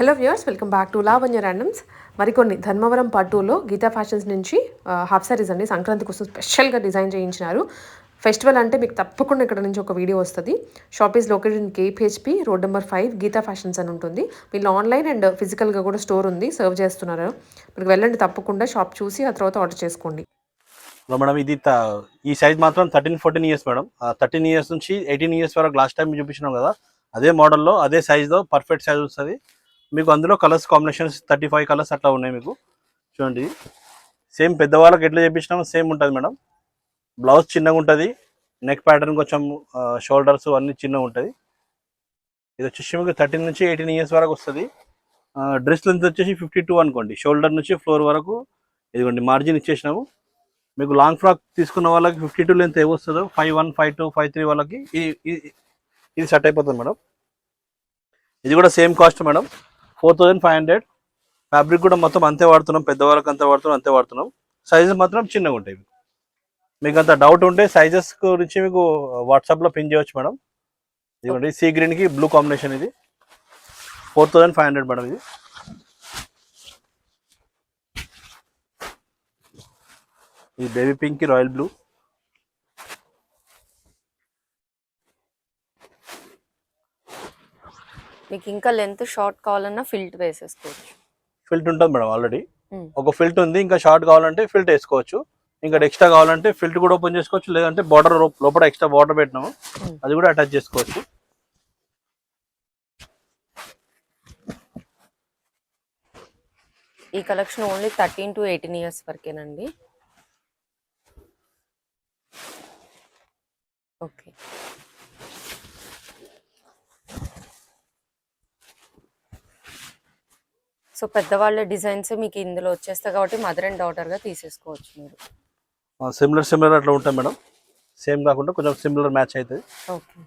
Hello viewers welcome back to Lavanya randoms మరికొన్ని ధర్మవరం పట్టులో Geetha fashions నుంచి హాఫ్ సారీస్ అండి. సంక్రాంతి కోసం స్పెషల్గా డిజైన్ చేయించినారు. ఫెస్టివల్ అంటే మీకు తప్పకుండా ఇక్కడ నుంచి ఒక వీడియో వస్తుంది. Shop is located in KPHB road number five Geetha fashions అని ఉంటుంది. వీళ్ళు ఆన్లైన్ అండ్ ఫిజికల్గా కూడా స్టోర్ ఉంది సర్వ్ చేస్తున్నారు. మీకు వెళ్ళండి తప్పకుండా షాప్ చూసి ఆ తర్వాత ఆర్డర్ చేసుకోండి. మేడం ఇది త- ఈ సైజ్ మాత్రం thirteen fourteen years madam thirteen years నుంచి ఎయిటీన్ ఇయర్స్ వరకు లాస్ట్ టైం చూపించినాం కదా. అదే మోడల్లో అదే సైజ్లో పర్ఫెక్ట్ సైజ్ వస్తుంది. మీకు అందులో colours combinations thirty five colours అట్లా ఉన్నాయి మీకు. చూడండి. సేమ్ పెద్దవాళ్ళకి ఎట్లా చేపించినామో సేమ్ ఉంటుంది మేడం. బ్లౌజ్ చిన్నగా ఉంటుంది. నెక్ ప్యాటర్న్ కొంచెం షోల్డర్స్ అన్ని చిన్నగా ఉంటుంది. ఇది వచ్చేసి మీకు థర్టీన్ నుంచి ఎయిటీన్ ఇయర్స్ వరకు వస్తుంది. డ్రెస్ లెంత్ వచ్చేసి ఫిఫ్టీ టూ అనుకోండి. షోల్డర్ నుంచి ఫ్లోర్ వరకు ఇదిగోండి మార్జిన్ ఇచ్చేసినాము. మీకు లాంగ్ ఫ్రాక్ తీసుకున్న వాళ్ళకి fifty two length ఏమొస్తుందో five one five two five three వాళ్ళకి ఇది ఈ- ఇది సెట్ అయిపోతుంది మేడం. ఇది కూడా same cost madam. Four thousand five hundred. Fabric కూడా మొత్తం అంతే వాడుతున్నాం పెద్దవాళ్ళకి అంతే వాడుతున్నాం అంతే వాడుతున్నాం. సైజెస్ మాత్రం చిన్నగా ఉంటాయి. మీకు. అంత డౌట్ ఉంటే సైజెస్ గురించి మీకు వాట్సాప్లో పిన్ చేయవచ్చు మేడం. ఇదిగోండి సీ గ్రీన్కి బ్లూ కాంబినేషన్ ఇది. Four thousand five hundred madam ఇది. ఇది బేబీ పింక్ రాయల్ బ్లూ మీకు ఇంకా లెంత్ షార్ట్ కావాలన్నా ఫిల్ట్ వేసేసుకోవచ్చు. ఫిల్ట్ ఉంటుంది మేడం ఆల్రెడీ. ఒక ఫిల్ట్ ఉంది ఇంకా షార్ట్ కావాలంటే ఫిల్ట్ వేసుకోవచ్చు. ఇంకా ఎక్స్ట్రా కావాలంటే ఫిల్ట్ కూడా ఓపెన్ చేసుకోవచ్చు లేదంటే బార్డర్ లోపల ఎక్స్ట్రా బార్డర్ పెట్టినాము. అది కూడా అటాచ్ చేసుకోవచ్చు. ఈ collection only thirteen to eighteen years వరకేనండి. Okay. So పెద్దవాళ్ళ డిజైన్స్ మీకు ఇందులో వచ్చేస్తాయి కాబట్టి మదర్ అండ్ డాటర్గా తీసేసుకోవచ్చు మీరు. సిమిలర్ సిమిలర్ అట్లా ఉంటాయి మేడం. సేమ్ కాకుండా కొంచెం సిమిలర్ మ్యాచ్ అవుతుంది. Okay.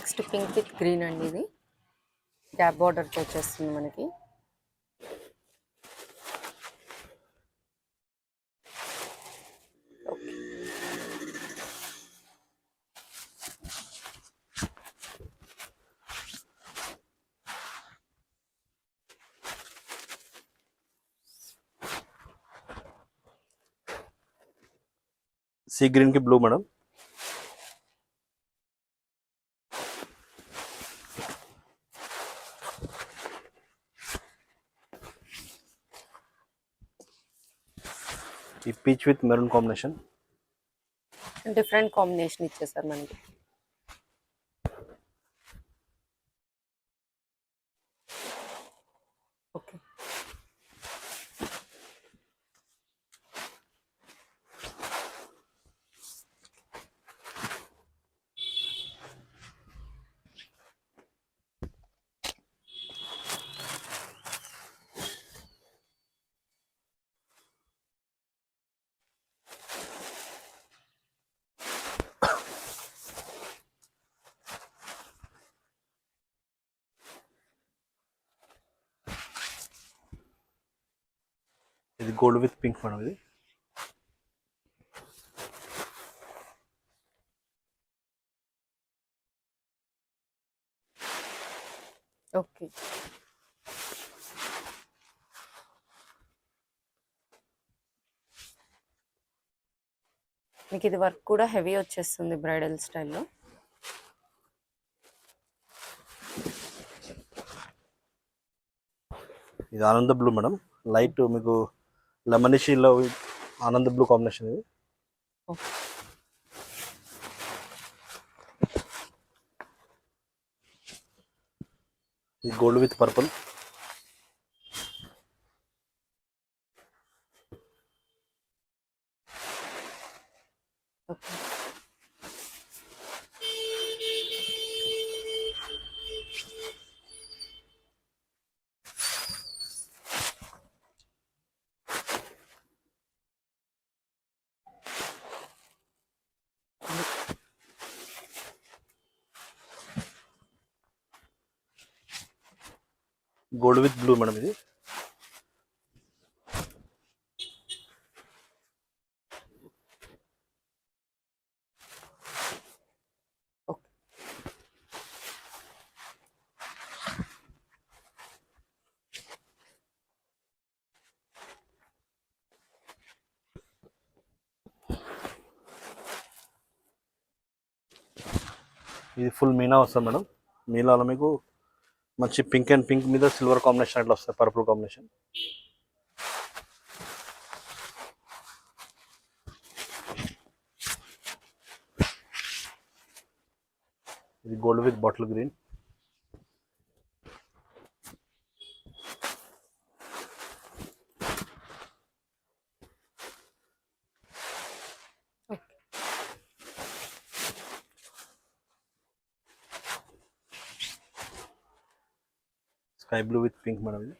Next pink with green అండి ఇది. గ్యాప్ బార్డర్తో వచ్చేస్తుంది మనకి. సీ గ్రీన్కి blue madam peach with maroon combination different combination ఇచ్చేసారు మనకి. ఇది గోల్డ్ విత్ పింక్ మేడం ఇది. ఓకే. మీకు ఇది వర్క్ కూడా హెవీ వచ్చేస్తుంది బ్రైడల్ స్టైల్లో. ఇది ఆనంద బ్లూ మేడం. లైట్ మీకు లెమనిషీలో ఆనంద బ్లూ కాంబినేషన్ ఇది. ఓకే ఇది gold with purple gold with blue madam ఇది. ఇది ఫుల్ మీనా వస్తుంది మేడం. మీనాలో మీకు మంచి పింక్ అండ్ పింక్ మీద సిల్వర్ కాంబినేషన్ అట్లా వస్తుంది పర్పుల్ కాంబినేషన్. ఇది gold with bottle green. Sky blue with pink madam ఇది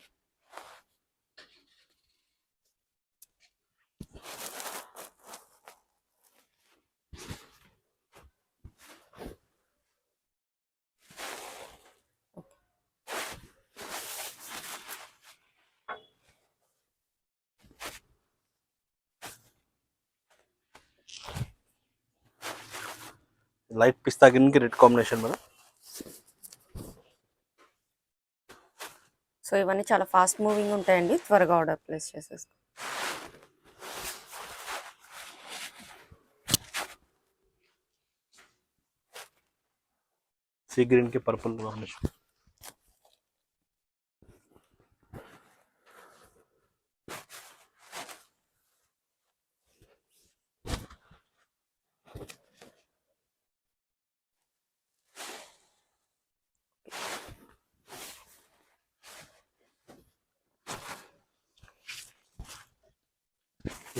లైట్ పిస్తా గ్రీన్కి రెడ్ కాంబినేషన్ మేడం సో ఇవన్నీ చాలా ఫాస్ట్ మూవింగ్ ఉంటాయండి. త్వరగా ఆర్డర్ ప్లేస్ చేసేసుకో. సీ గ్రీన్కి పర్పుల్ కాంబినేషన్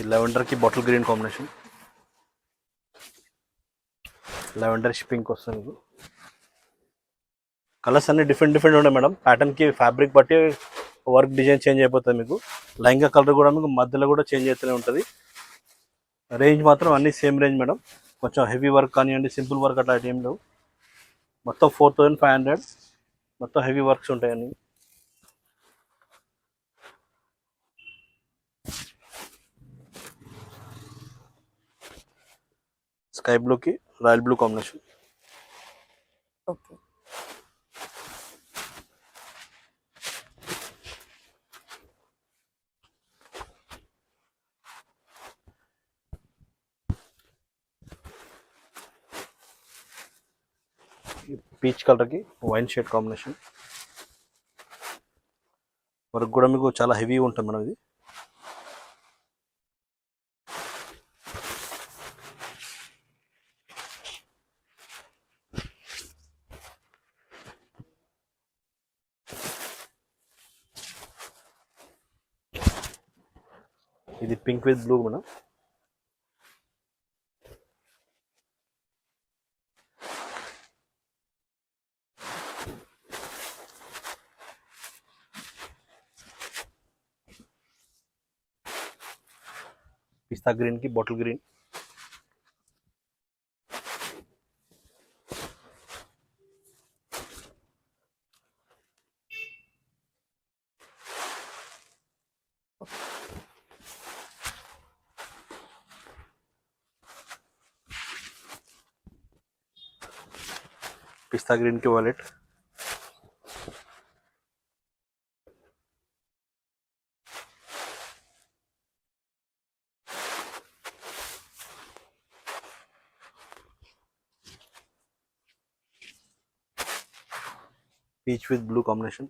ఈ లెవెండర్కి bottle green combination. Lavender shipping వస్తుంది మీకు కలర్స్ అన్ని డిఫరెంట్ డిఫరెంట్ ఉన్నాయి మేడం. ప్యాటర్న్కి ఫ్యాబ్రిక్ బట్టి వర్క్ డిజైన్ చేంజ్ అయిపోతుంది మీకు. లైంగా కలర్ కూడా మీకు మధ్యలో కూడా చేంజ్ అవుతూనే ఉంటుంది. రేంజ్ మాత్రం అన్ని సేమ్ రేంజ్ మేడం. కొంచెం హెవీ వర్క్ కానివ్వండి సింపుల్ వర్క్ అట్లా ఏం లేవు. మొత్తం ఫోర్ థౌజండ్ ఫైవ్ హండ్రెడ్. మొత్తం హెవీ వర్క్స్ ఉంటాయి అన్ని. స్కై బ్లూకి royal blue combination okay peach కలర్కి వైన్ షేడ్ కాంబినేషన్ వర్క్ కూడా మీకు చాలా హెవీ ఉంటుంది మేడం ఇది ఇది పింక్ విత్ బ్లూ మేడం. పిస్తా గ్రీన్కి బాటిల్ గ్రీన్ పిస్తా గ్రీన్కి violet peach with blue combination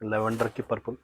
లెవెండర్కి purple